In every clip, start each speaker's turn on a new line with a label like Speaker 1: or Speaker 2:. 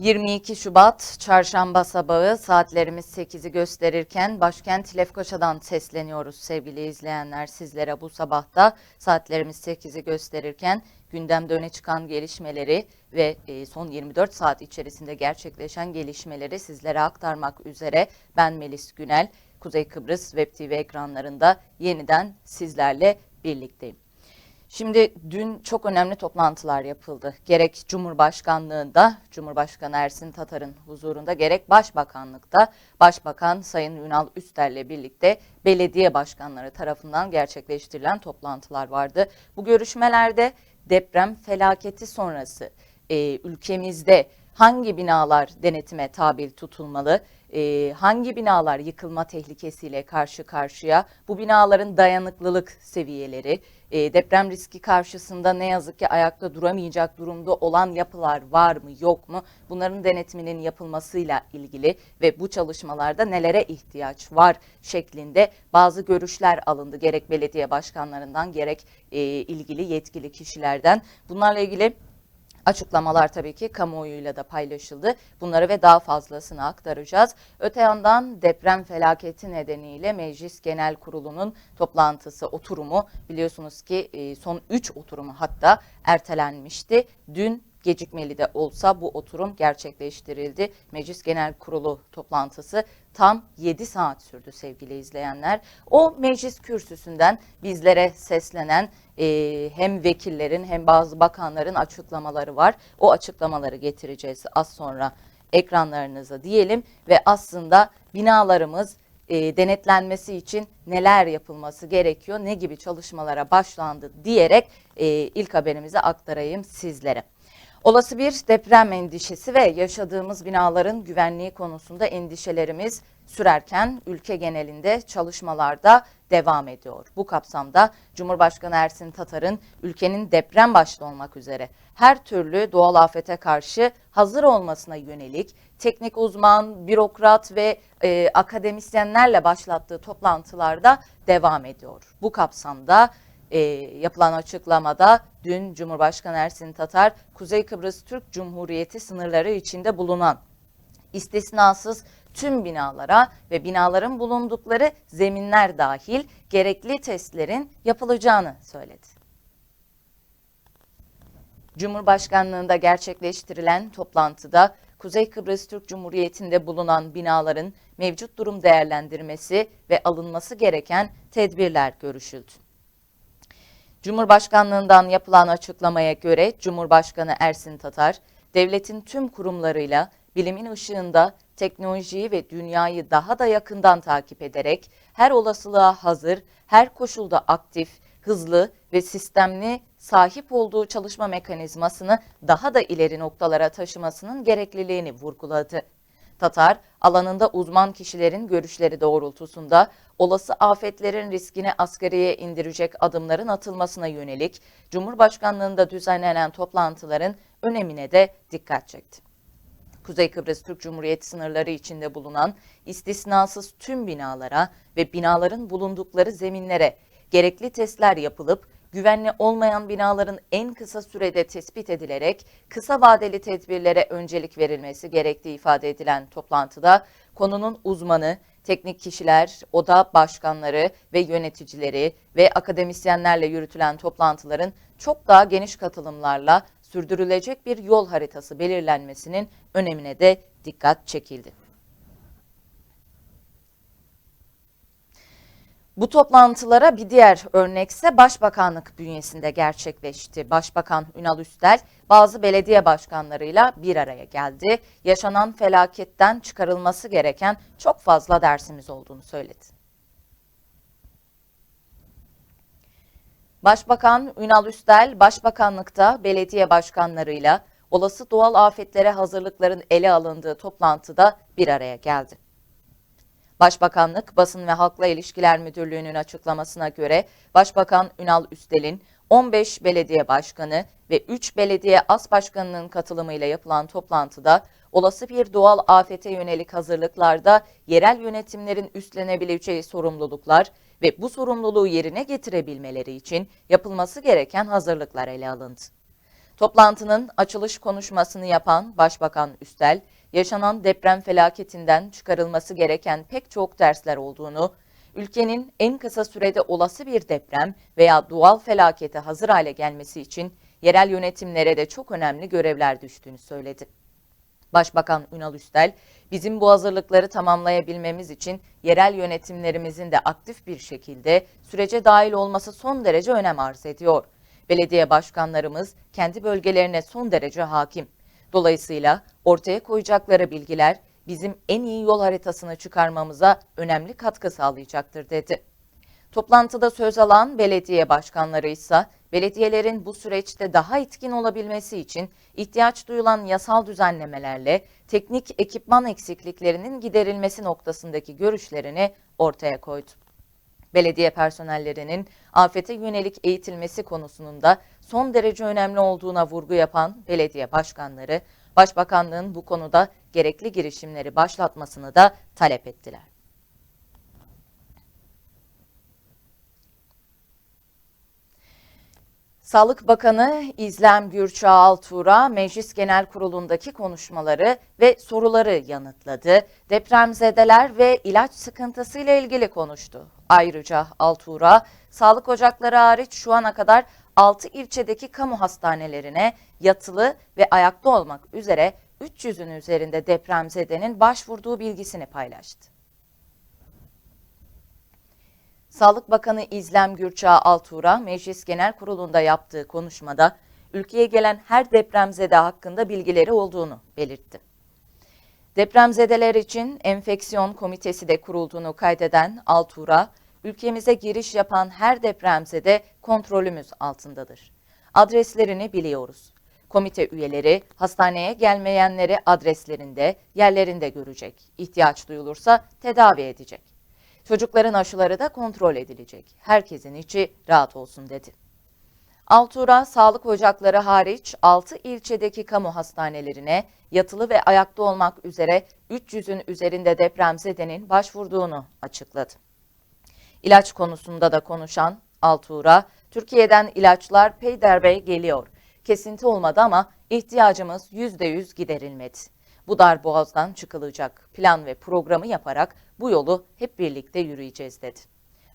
Speaker 1: 22 Şubat çarşamba sabahı saatlerimiz 8'i gösterirken başkent Lefkoşa'dan sesleniyoruz sevgili izleyenler sizlere bu sabahta saatlerimiz 8'i gösterirken gündemde öne çıkan gelişmeleri ve e, son 24 saat içerisinde gerçekleşen gelişmeleri sizlere aktarmak üzere ben Melis Günel Kuzey Kıbrıs Web TV ekranlarında yeniden sizlerle birlikteyim. Şimdi dün çok önemli toplantılar yapıldı. Gerek Cumhurbaşkanlığında, Cumhurbaşkanı Ersin Tatar'ın huzurunda, gerek Başbakanlıkta Başbakan Sayın Ünal Üster'le birlikte belediye başkanları tarafından gerçekleştirilen toplantılar vardı. Bu görüşmelerde deprem felaketi sonrası e, ülkemizde hangi binalar denetime tabi tutulmalı, e, hangi binalar yıkılma tehlikesiyle karşı karşıya, bu binaların dayanıklılık seviyeleri, e, deprem riski karşısında ne yazık ki ayakta duramayacak durumda olan yapılar var mı yok mu? Bunların denetiminin yapılmasıyla ilgili ve bu çalışmalarda nelere ihtiyaç var şeklinde bazı görüşler alındı. Gerek belediye başkanlarından gerek e, ilgili yetkili kişilerden. Bunlarla ilgili Açıklamalar tabii ki kamuoyuyla da paylaşıldı. Bunları ve daha fazlasını aktaracağız. Öte yandan deprem felaketi nedeniyle Meclis Genel Kurulu'nun toplantısı, oturumu biliyorsunuz ki e, son 3 oturumu hatta ertelenmişti. Dün gecikmeli de olsa bu oturum gerçekleştirildi. Meclis Genel Kurulu toplantısı tam 7 saat sürdü sevgili izleyenler. O meclis kürsüsünden bizlere seslenen e, hem vekillerin hem bazı bakanların açıklamaları var. O açıklamaları getireceğiz az sonra ekranlarınıza diyelim ve aslında binalarımız e, denetlenmesi için neler yapılması gerekiyor, ne gibi çalışmalara başlandı diyerek e, ilk haberimizi aktarayım sizlere. Olası bir deprem endişesi ve yaşadığımız binaların güvenliği konusunda endişelerimiz sürerken ülke genelinde çalışmalarda devam ediyor. Bu kapsamda Cumhurbaşkanı Ersin Tatar'ın ülkenin deprem başta olmak üzere her türlü doğal afete karşı hazır olmasına yönelik teknik uzman, bürokrat ve e, akademisyenlerle başlattığı toplantılarda devam ediyor. Bu kapsamda e, yapılan açıklamada dün Cumhurbaşkanı Ersin Tatar, Kuzey Kıbrıs Türk Cumhuriyeti sınırları içinde bulunan istisnasız tüm binalara ve binaların bulundukları zeminler dahil gerekli testlerin yapılacağını söyledi. Cumhurbaşkanlığında gerçekleştirilen toplantıda Kuzey Kıbrıs Türk Cumhuriyeti'nde bulunan binaların mevcut durum değerlendirmesi ve alınması gereken tedbirler görüşüldü. Cumhurbaşkanlığından yapılan açıklamaya göre Cumhurbaşkanı Ersin Tatar, devletin tüm kurumlarıyla bilimin ışığında teknolojiyi ve dünyayı daha da yakından takip ederek her olasılığa hazır, her koşulda aktif, hızlı ve sistemli sahip olduğu çalışma mekanizmasını daha da ileri noktalara taşımasının gerekliliğini vurguladı. Tatar, alanında uzman kişilerin görüşleri doğrultusunda olası afetlerin riskini asgariye indirecek adımların atılmasına yönelik Cumhurbaşkanlığında düzenlenen toplantıların önemine de dikkat çekti. Kuzey Kıbrıs Türk Cumhuriyeti sınırları içinde bulunan istisnasız tüm binalara ve binaların bulundukları zeminlere gerekli testler yapılıp güvenli olmayan binaların en kısa sürede tespit edilerek kısa vadeli tedbirlere öncelik verilmesi gerektiği ifade edilen toplantıda konunun uzmanı, teknik kişiler, oda başkanları ve yöneticileri ve akademisyenlerle yürütülen toplantıların çok daha geniş katılımlarla sürdürülecek bir yol haritası belirlenmesinin önemine de dikkat çekildi. Bu toplantılara bir diğer örnekse Başbakanlık bünyesinde gerçekleşti. Başbakan Ünal Üstel bazı belediye başkanlarıyla bir araya geldi. Yaşanan felaketten çıkarılması gereken çok fazla dersimiz olduğunu söyledi. Başbakan Ünal Üstel, Başbakanlıkta belediye başkanlarıyla olası doğal afetlere hazırlıkların ele alındığı toplantıda bir araya geldi. Başbakanlık Basın ve Halkla İlişkiler Müdürlüğü'nün açıklamasına göre Başbakan Ünal Üstel'in 15 belediye başkanı ve 3 belediye as başkanının katılımıyla yapılan toplantıda olası bir doğal afete yönelik hazırlıklarda yerel yönetimlerin üstlenebileceği sorumluluklar ve bu sorumluluğu yerine getirebilmeleri için yapılması gereken hazırlıklar ele alındı. Toplantının açılış konuşmasını yapan Başbakan Üstel, yaşanan deprem felaketinden çıkarılması gereken pek çok dersler olduğunu, ülkenin en kısa sürede olası bir deprem veya doğal felakete hazır hale gelmesi için yerel yönetimlere de çok önemli görevler düştüğünü söyledi. Başbakan Ünal Üstel, bizim bu hazırlıkları tamamlayabilmemiz için yerel yönetimlerimizin de aktif bir şekilde sürece dahil olması son derece önem arz ediyor. Belediye başkanlarımız kendi bölgelerine son derece hakim. Dolayısıyla ortaya koyacakları bilgiler bizim en iyi yol haritasını çıkarmamıza önemli katkı sağlayacaktır dedi. Toplantıda söz alan belediye başkanları ise belediyelerin bu süreçte daha etkin olabilmesi için ihtiyaç duyulan yasal düzenlemelerle teknik ekipman eksikliklerinin giderilmesi noktasındaki görüşlerini ortaya koydu. Belediye personellerinin afete yönelik eğitilmesi konusunun da son derece önemli olduğuna vurgu yapan belediye başkanları, Başbakanlığın bu konuda gerekli girişimleri başlatmasını da talep ettiler. Sağlık Bakanı İzlem Gürçağ Altuğra Meclis Genel Kurulu'ndaki konuşmaları ve soruları yanıtladı. Depremzedeler ve ilaç sıkıntısı ile ilgili konuştu. Ayrıca Altuğra, sağlık ocakları hariç şu ana kadar 6 ilçedeki kamu hastanelerine yatılı ve ayakta olmak üzere 300'ün üzerinde depremzedenin başvurduğu bilgisini paylaştı. Sağlık Bakanı İzlem Gürçağ Altuğra Meclis Genel Kurulu'nda yaptığı konuşmada ülkeye gelen her depremzede hakkında bilgileri olduğunu belirtti. Depremzedeler için enfeksiyon komitesi de kurulduğunu kaydeden Altuğra, ülkemize giriş yapan her depremzede kontrolümüz altındadır. Adreslerini biliyoruz. Komite üyeleri hastaneye gelmeyenleri adreslerinde, yerlerinde görecek. İhtiyaç duyulursa tedavi edecek. Çocukların aşıları da kontrol edilecek. Herkesin içi rahat olsun dedi. Altura sağlık ocakları hariç 6 ilçedeki kamu hastanelerine yatılı ve ayakta olmak üzere 300'ün üzerinde depremzedenin başvurduğunu açıkladı. İlaç konusunda da konuşan Altuğra, Türkiye'den ilaçlar peyderbey geliyor. Kesinti olmadı ama ihtiyacımız %100 giderilmedi. Bu dar boğazdan çıkılacak. Plan ve programı yaparak bu yolu hep birlikte yürüyeceğiz dedi.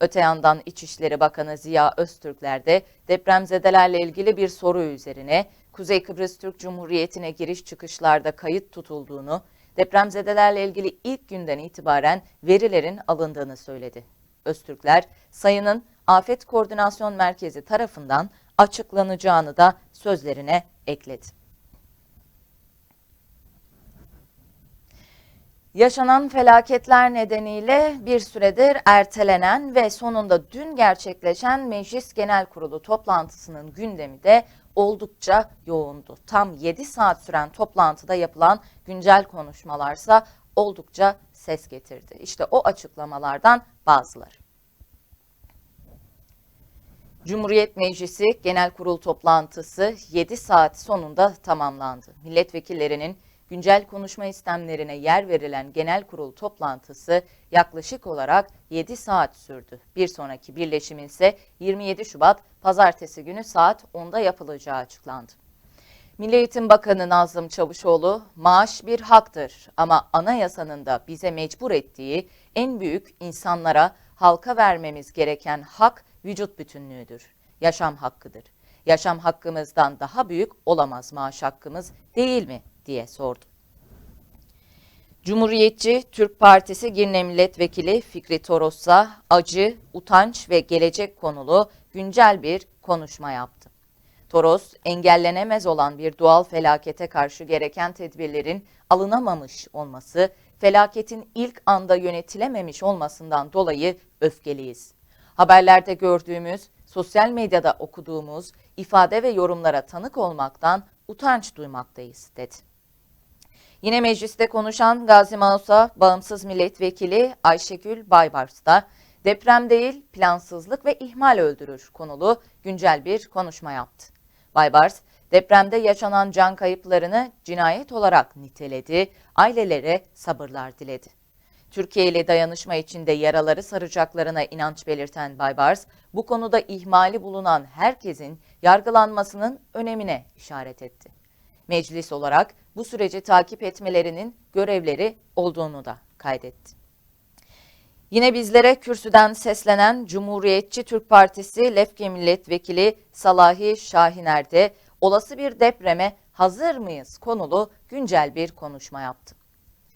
Speaker 1: Öte yandan İçişleri Bakanı Ziya Öztürkler de depremzedelerle ilgili bir soru üzerine Kuzey Kıbrıs Türk Cumhuriyeti'ne giriş çıkışlarda kayıt tutulduğunu, depremzedelerle ilgili ilk günden itibaren verilerin alındığını söyledi. Öztürkler, sayının Afet Koordinasyon Merkezi tarafından açıklanacağını da sözlerine ekledi. Yaşanan felaketler nedeniyle bir süredir ertelenen ve sonunda dün gerçekleşen Meclis Genel Kurulu toplantısının gündemi de oldukça yoğundu. Tam 7 saat süren toplantıda yapılan güncel konuşmalarsa oldukça ses getirdi. İşte o açıklamalardan bazıları. Cumhuriyet Meclisi Genel Kurul toplantısı 7 saat sonunda tamamlandı. Milletvekillerinin güncel konuşma istemlerine yer verilen genel kurul toplantısı yaklaşık olarak 7 saat sürdü. Bir sonraki birleşimin ise 27 Şubat pazartesi günü saat 10'da yapılacağı açıklandı. Milli Eğitim Bakanı Nazım Çavuşoğlu, maaş bir haktır ama anayasanın da bize mecbur ettiği en büyük insanlara, halka vermemiz gereken hak vücut bütünlüğüdür. Yaşam hakkıdır. Yaşam hakkımızdan daha büyük olamaz maaş hakkımız değil mi diye sordu. Cumhuriyetçi Türk Partisi Girne Milletvekili Fikri Toros'a acı, utanç ve gelecek konulu güncel bir konuşma yaptı. Toros, engellenemez olan bir doğal felakete karşı gereken tedbirlerin alınamamış olması, felaketin ilk anda yönetilememiş olmasından dolayı öfkeliyiz. Haberlerde gördüğümüz, sosyal medyada okuduğumuz ifade ve yorumlara tanık olmaktan utanç duymaktayız dedi. Yine mecliste konuşan Gazi Mausa Bağımsız Milletvekili Ayşegül Baybars da deprem değil plansızlık ve ihmal öldürür konulu güncel bir konuşma yaptı. Baybars, depremde yaşanan can kayıplarını cinayet olarak niteledi, ailelere sabırlar diledi. Türkiye ile dayanışma içinde yaraları saracaklarına inanç belirten Baybars, bu konuda ihmali bulunan herkesin yargılanmasının önemine işaret etti. Meclis olarak bu süreci takip etmelerinin görevleri olduğunu da kaydetti. Yine bizlere kürsüden seslenen Cumhuriyetçi Türk Partisi Lefke Milletvekili Salahi Şahiner de olası bir depreme hazır mıyız konulu güncel bir konuşma yaptı.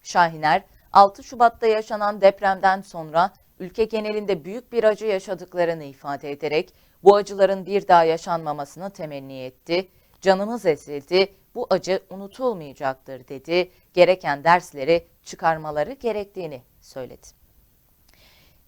Speaker 1: Şahiner, 6 Şubat'ta yaşanan depremden sonra ülke genelinde büyük bir acı yaşadıklarını ifade ederek bu acıların bir daha yaşanmamasını temenni etti. Canımız ezildi, bu acı unutulmayacaktır dedi. Gereken dersleri çıkarmaları gerektiğini söyledi.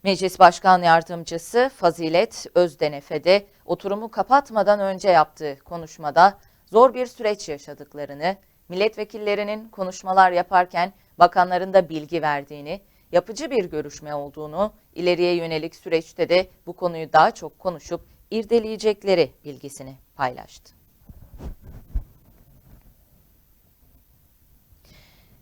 Speaker 1: Meclis Başkan Yardımcısı Fazilet Özdenefe de oturumu kapatmadan önce yaptığı konuşmada zor bir süreç yaşadıklarını, milletvekillerinin konuşmalar yaparken bakanların da bilgi verdiğini, yapıcı bir görüşme olduğunu, ileriye yönelik süreçte de bu konuyu daha çok konuşup irdeleyecekleri bilgisini paylaştı.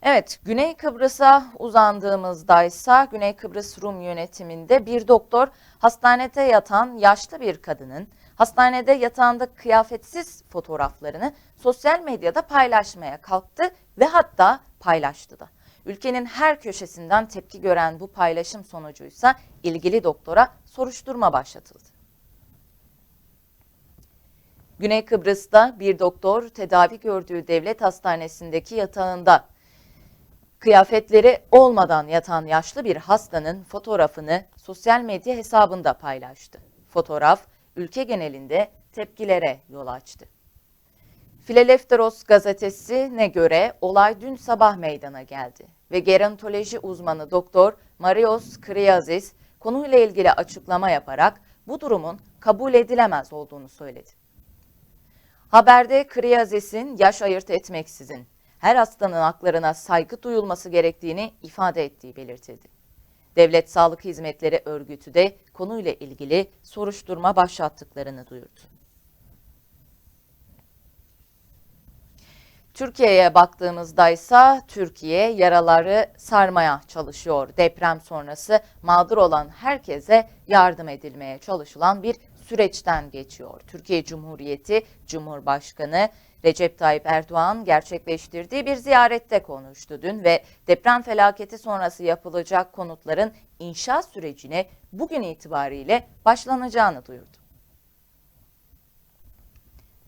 Speaker 1: Evet, Güney Kıbrıs'a uzandığımızda ise Güney Kıbrıs Rum yönetiminde bir doktor hastanede yatan yaşlı bir kadının hastanede yatağında kıyafetsiz fotoğraflarını sosyal medyada paylaşmaya kalktı ve hatta paylaştı da. Ülkenin her köşesinden tepki gören bu paylaşım sonucuysa ilgili doktora soruşturma başlatıldı. Güney Kıbrıs'ta bir doktor tedavi gördüğü devlet hastanesindeki yatağında kıyafetleri olmadan yatan yaşlı bir hastanın fotoğrafını sosyal medya hesabında paylaştı. Fotoğraf ülke genelinde tepkilere yol açtı. Filelefteros gazetesine göre olay dün sabah meydana geldi ve gerontoloji uzmanı doktor Marios Kriazis konuyla ilgili açıklama yaparak bu durumun kabul edilemez olduğunu söyledi. Haberde Kriazis'in yaş ayırt etmeksizin her hastanın haklarına saygı duyulması gerektiğini ifade ettiği belirtildi. Devlet Sağlık Hizmetleri Örgütü de konuyla ilgili soruşturma başlattıklarını duyurdu. Türkiye'ye baktığımızda ise Türkiye yaraları sarmaya çalışıyor. Deprem sonrası mağdur olan herkese yardım edilmeye çalışılan bir süreçten geçiyor. Türkiye Cumhuriyeti Cumhurbaşkanı Recep Tayyip Erdoğan gerçekleştirdiği bir ziyarette konuştu dün ve deprem felaketi sonrası yapılacak konutların inşa sürecine bugün itibariyle başlanacağını duyurdu.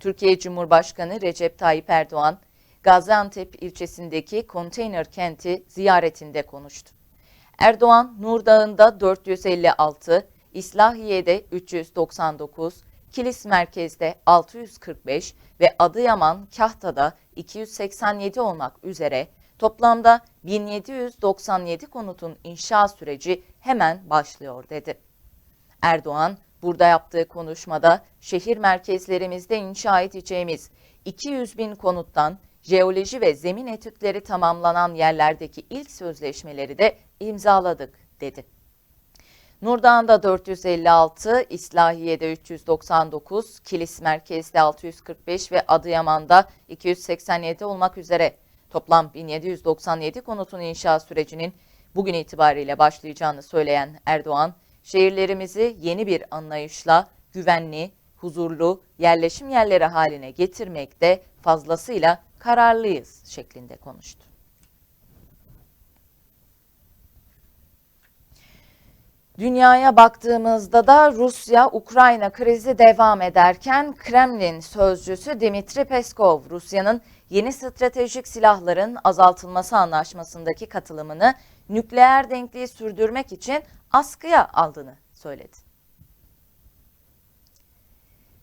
Speaker 1: Türkiye Cumhurbaşkanı Recep Tayyip Erdoğan, Gaziantep ilçesindeki konteyner kenti ziyaretinde konuştu. Erdoğan, Nur Dağı'nda 456, İslahiye'de 399, Kilis merkezde 645 ve Adıyaman Kahta'da 287 olmak üzere toplamda 1797 konutun inşa süreci hemen başlıyor dedi. Erdoğan burada yaptığı konuşmada şehir merkezlerimizde inşa edeceğimiz 200 bin konuttan jeoloji ve zemin etütleri tamamlanan yerlerdeki ilk sözleşmeleri de imzaladık dedi. Nurdağ'da 456, İslahiye'de 399, Kilis merkezde 645 ve Adıyaman'da 287 olmak üzere toplam 1797 konutun inşa sürecinin bugün itibariyle başlayacağını söyleyen Erdoğan, şehirlerimizi yeni bir anlayışla güvenli, huzurlu yerleşim yerleri haline getirmekte fazlasıyla kararlıyız şeklinde konuştu. Dünyaya baktığımızda da Rusya-Ukrayna krizi devam ederken Kremlin sözcüsü Dimitri Peskov Rusya'nın yeni stratejik silahların azaltılması anlaşmasındaki katılımını nükleer denkliği sürdürmek için askıya aldığını söyledi.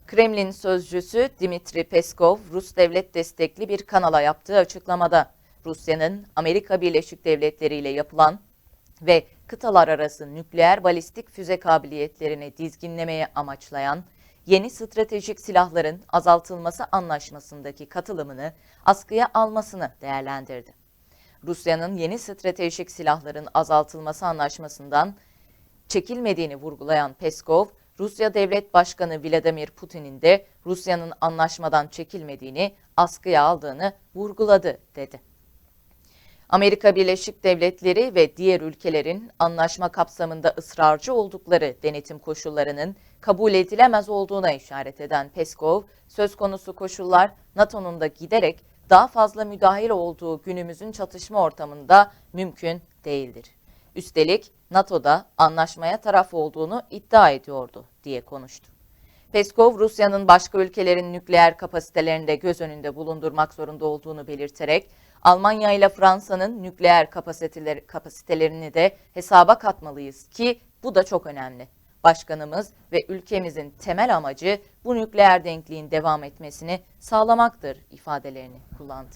Speaker 1: Kremlin sözcüsü Dimitri Peskov, Rus devlet destekli bir kanala yaptığı açıklamada Rusya'nın Amerika Birleşik Devletleri ile yapılan ve kıtalar arası nükleer balistik füze kabiliyetlerini dizginlemeye amaçlayan yeni stratejik silahların azaltılması anlaşmasındaki katılımını askıya almasını değerlendirdi. Rusya'nın yeni stratejik silahların azaltılması anlaşmasından çekilmediğini vurgulayan Peskov, Rusya Devlet Başkanı Vladimir Putin'in de Rusya'nın anlaşmadan çekilmediğini, askıya aldığını vurguladı dedi. Amerika Birleşik Devletleri ve diğer ülkelerin anlaşma kapsamında ısrarcı oldukları denetim koşullarının kabul edilemez olduğuna işaret eden Peskov, söz konusu koşullar NATO'nun da giderek daha fazla müdahil olduğu günümüzün çatışma ortamında mümkün değildir. Üstelik NATO'da anlaşmaya taraf olduğunu iddia ediyordu diye konuştu. Peskov, Rusya'nın başka ülkelerin nükleer kapasitelerini de göz önünde bulundurmak zorunda olduğunu belirterek, Almanya ile Fransa'nın nükleer kapasiteleri, kapasitelerini de hesaba katmalıyız ki bu da çok önemli. Başkanımız ve ülkemizin temel amacı bu nükleer denkliğin devam etmesini sağlamaktır ifadelerini kullandı.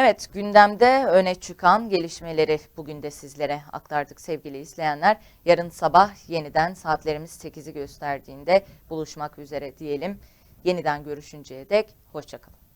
Speaker 1: Evet gündemde öne çıkan gelişmeleri bugün de sizlere aktardık sevgili izleyenler. Yarın sabah yeniden saatlerimiz 8'i gösterdiğinde buluşmak üzere diyelim. Yeniden görüşünceye dek hoşçakalın.